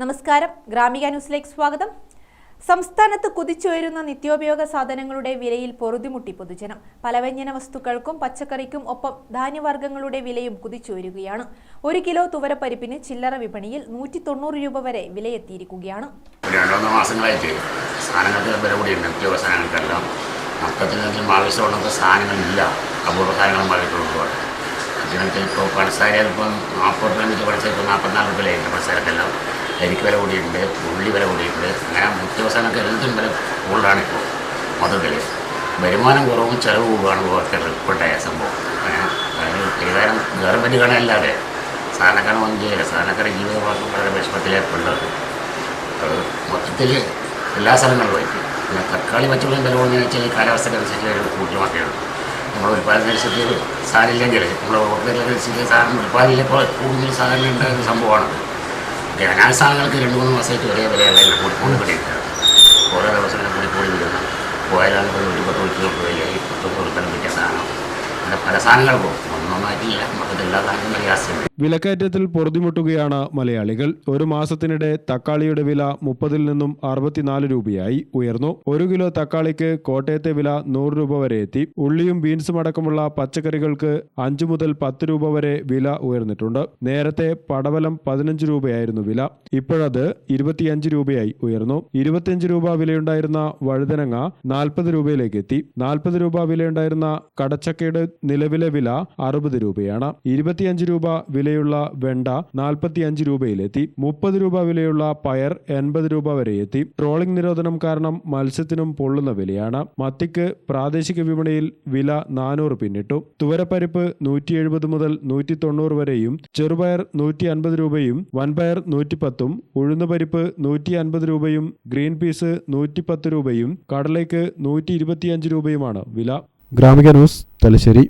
നമസ്കാരം. ഗ്രാമിക ന്യൂസിലേക്ക് സ്വാഗതം. സംസ്ഥാനത്ത് കുതിച്ചുയരുന്ന നിത്യോപയോഗ സാധനങ്ങളുടെ വിലയിൽ പൊറുതിമുട്ടി പൊതുജനം. പലവ്യഞ്ജന വസ്തുക്കൾക്കും പച്ചക്കറിക്കും ഒപ്പം ധാന്യവർഗങ്ങളുടെ വിലയും കുതിച്ചുയരുകയാണ്. ഒരു കിലോ തുവരപ്പരിപ്പിന് ചില്ലറ വിപണിയിൽ നൂറ്റി തൊണ്ണൂറ് രൂപ വരെ വിലയെത്തിയിരിക്കുകയാണ്. രണ്ടോ മാസങ്ങളായിട്ട് ഇപ്പോൾ പണസാര ഇപ്പം നാൽപ്പത് രൂപ പണിച്ച ഇപ്പോൾ നാൽപ്പത്തിനാല് രൂപയിലായിരുന്നു പണസാരക്കെല്ലാം അരിക്ക് വില കൂടിയിട്ടുണ്ട് ഉള്ളി വില കൂടിയിട്ടുണ്ട്. അങ്ങനെ സാധനങ്ങൾക്ക് എല്ലാത്തിനും വില കൂടുതലാണ് ഇപ്പോൾ മൊത്തത്തിൽ വരുമാനം കുറവും ചിലവ് കൂടുകയാണ് ഉപഭോക്താക്കൾ ഇപ്പോഴത്തെ സംഭവം. അതായത് പരിഹാരം ഗവൺമെന്റ് കാണാനല്ലാതെ സാധനക്കാരൻ ഒന്നും ചെയ്യില്ല. സാധാരണക്കാരുടെ ജീവിതമാർഗം വളരെ വിഷമത്തിലേക്കുള്ളത് അത് മൊത്തത്തിൽ എല്ലാ സ്ഥലങ്ങളിലും ആയിട്ട്. പിന്നെ തക്കാളി പച്ചമുളകും വില കൂടുന്നതെന്ന് വെച്ചാൽ ഈ കാലാവസ്ഥയ്ക്കനുസരിച്ച് ഒരു കൂട്ടി മാത്രമേ ഉള്ളൂ നമ്മൾ ഉൽപ്പാദനമനുസരിച്ച് സാധനം ഇല്ലെങ്കിൽ നമ്മൾ ഓർഡറിനനുസരിച്ച് സാധനം ഉൽപ്പാദിച്ചപ്പോൾ കൂടുതൽ സാധനം ഉണ്ടാകുന്ന സംഭവമാണത് അനാ സാധനങ്ങൾക്ക് രണ്ട് മൂന്ന് മാസമായിട്ട് ഒരേ വിലയല്ല കൂടി കൂടി കൊണ്ടിരിക്കുന്നത്. ഓരോ ദിവസം കൂടി കൂടി വരുന്നു പോയാലാണ് ഒരു പത്ത് നൂറ്റി തൊണ്ണൂറ് രൂപയായി പത്ത് ഉറുപ്പിന് കിട്ടിയ സാധനം. അങ്ങനെ പല സാധനങ്ങൾക്കും ഒന്നൊന്നായിട്ടില്ല. മൊത്തത്തിൽ എല്ലാ സാധനങ്ങളും ആസ്തിയുണ്ട് വിലക്കയറ്റത്തിൽ പൊറുതിമുട്ടുകയാണ് മലയാളികൾ. ഒരു മാസത്തിനിടെ തക്കാളിയുടെ വില മുപ്പതിൽ നിന്നും അറുപത്തിനാല് രൂപയായി ഉയർന്നു. ഒരു കിലോ തക്കാളിക്ക് കോട്ടയത്തെ വില നൂറ് രൂപ വരെ എത്തി. ഉള്ളിയും ബീൻസും അടക്കമുള്ള പച്ചക്കറികൾക്ക് അഞ്ചു മുതൽ പത്ത് രൂപ വരെ വില ഉയർന്നിട്ടുണ്ട്. നേരത്തെ പടവലം പതിനഞ്ച് രൂപയായിരുന്നു വില. ഇപ്പോഴത് ഇരുപത്തിയഞ്ച് രൂപയായി ഉയർന്നു. ഇരുപത്തിയഞ്ച് രൂപ വിലയുണ്ടായിരുന്ന വഴുതനങ്ങ നാൽപ്പത് രൂപയിലേക്ക് എത്തി. നാൽപ്പത് രൂപ വിലയുണ്ടായിരുന്ന കടച്ചക്കയുടെ നിലവിലെ വില അറുപത് രൂപയാണ്. ഇരുപത്തിയഞ്ച് രൂപ വിലയുള്ള വെണ്ട നാൽപ്പത്തിയഞ്ച് രൂപയിലെത്തി. മുപ്പത് രൂപ വിലയുള്ള പയർ എൺപത് രൂപ വരെ എത്തി. ട്രോളിംഗ് നിരോധനം കാരണം മത്സ്യത്തിനും പൊള്ളുന്ന വിലയാണ്. മത്തിക്ക് പ്രാദേശിക വിപണിയിൽ വില നാനൂറ് പിന്നിട്ടു. തുവരപ്പരിപ്പ് നൂറ്റി എഴുപത് മുതൽ നൂറ്റി തൊണ്ണൂറ് വരെയും ചെറുപയർ നൂറ്റി അൻപത് രൂപയും വൻപയർ നൂറ്റിപ്പത്തും ഉഴുന്നുപരിപ്പ് നൂറ്റി അൻപത് രൂപയും ഗ്രീൻ പീസ് നൂറ്റിപ്പത്ത് രൂപയും കടലയ്ക്ക് നൂറ്റി ഇരുപത്തിയഞ്ച് രൂപയുമാണ് വില. ഗ്രാമിക ന്യൂസ് തലശ്ശേരി.